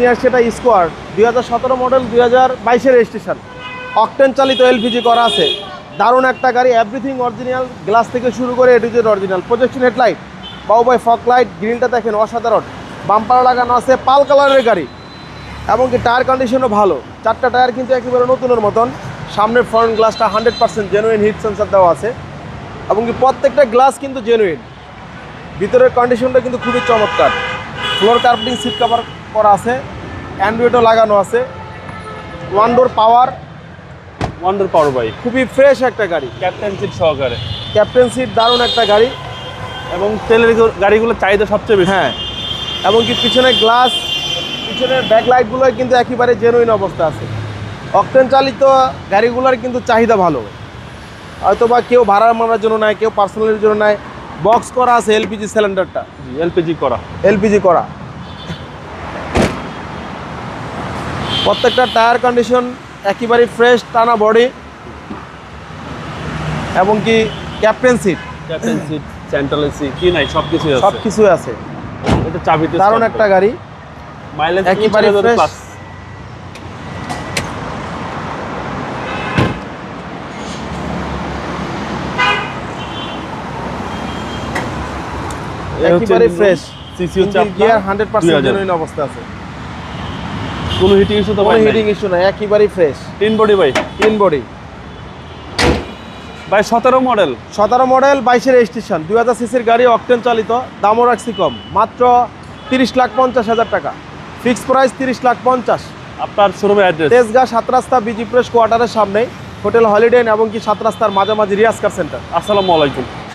নিয়ে আসছে এটা স্কোয়ার দুই হাজার সতেরো মডেল দুই হাজার বাইশের রেজিস্ট্রেশন অকটেন চালিত এলপিজি করা আছে। দারুণ একটা গাড়ি এভরিথিং অরিজিনাল গ্লাস থেকে শুরু করে এটুজের অরিজিনাল প্রজেকশন হেডলাইট বাউ বাই ফক লাইট গ্রিলটা দেখেন অসাধারণ। বাম্পার লাগানো আছে পাল কালারের গাড়ি। এমনকি টায়ার কন্ডিশনও ভালো। চারটা টায়ার কিন্তু একেবারে নতুনের মতন। সামনের ফ্রন্ট গ্লাসটা hundred percent genuine heat sensor দেওয়া আছে। এমনকি প্রত্যেকটা গ্লাস কিন্তু জেনুইন ভিতরের কন্ডিশনটা কিন্তু খুবই চমৎকার। ফ্লোর কার্পেটিং সিট কভার করা আছে। অ্যান্ড্রয়েডও লাগানো আছে। One door power window power bike খুবই ফ্রেশ একটা গাড়ি। ক্যাপ্টেন সিট সহকারে। ক্যাপ্টেন সিট দারুণ একটা গাড়ি। এবং তেলের গাড়িগুলোর চাহিদা সবচেয়ে বেশি। হ্যাঁ। এমনকি পিছনে গ্লাস পিছনের ব্যাকলাইটগুলো কিন্তু একেবারে জেনুইন অবস্থা আছে। অকটেন চালিত গাড়িগুলোর কিন্তু চাহিদা ভালো। হয়তো বা কেউ ভাড়া মারার জন্য নেয় কেউ পার্সোনালের জন্য নেয় বক্স করা আছে এলপিজি সিলিন্ডারটা এলপিজি করা। এলপিজি করা। প্রত্যেকটা টায়ার কন্ডিশন একেবারে ফ্রেশ টানা বডি এবং কি captain seat captain seat central AC কি নাই সব কিছুই সব আছে। আছে এটা চাবিতে দারুণ একটা গাড়ি। মাইলেজ একেবারে fresh। একেবারে ফ্রেশ সিসি হচ্ছে গিয়ার আপনার হান্ড্রেড পার্সেন্ট 2000 জেনুইন অবস্থা আছে। কোনো হিটিং ইস্যু তো কোনো হিটিং ইস্যু না একেবারেই ফ্রেশ তিন বডি ভাই। তিন বডি ভাই সতেরো মডেল সতেরো মডেল বাইশের রেজিস্ট্রেশন দুই হাজার সিসির গাড়ি অকটেন চালিত দামও রাখছি কম। মাত্র তিরিশ লাখ পঞ্চাশ হাজার টাকা। ফিক্স প্রাইস তিরিশ লাখ পঞ্চাশ। আপনার শোরুমের অ্যাড্রেস তেজগাঁ সাত রাস্তা বিজি প্রেস কোয়ার্টারের সামনে হোটেল হলিডে এবং কি সাত রাস্তার মাঝামাঝি রিয়াজকার সেন্টার আসসালামু আলাইকুম।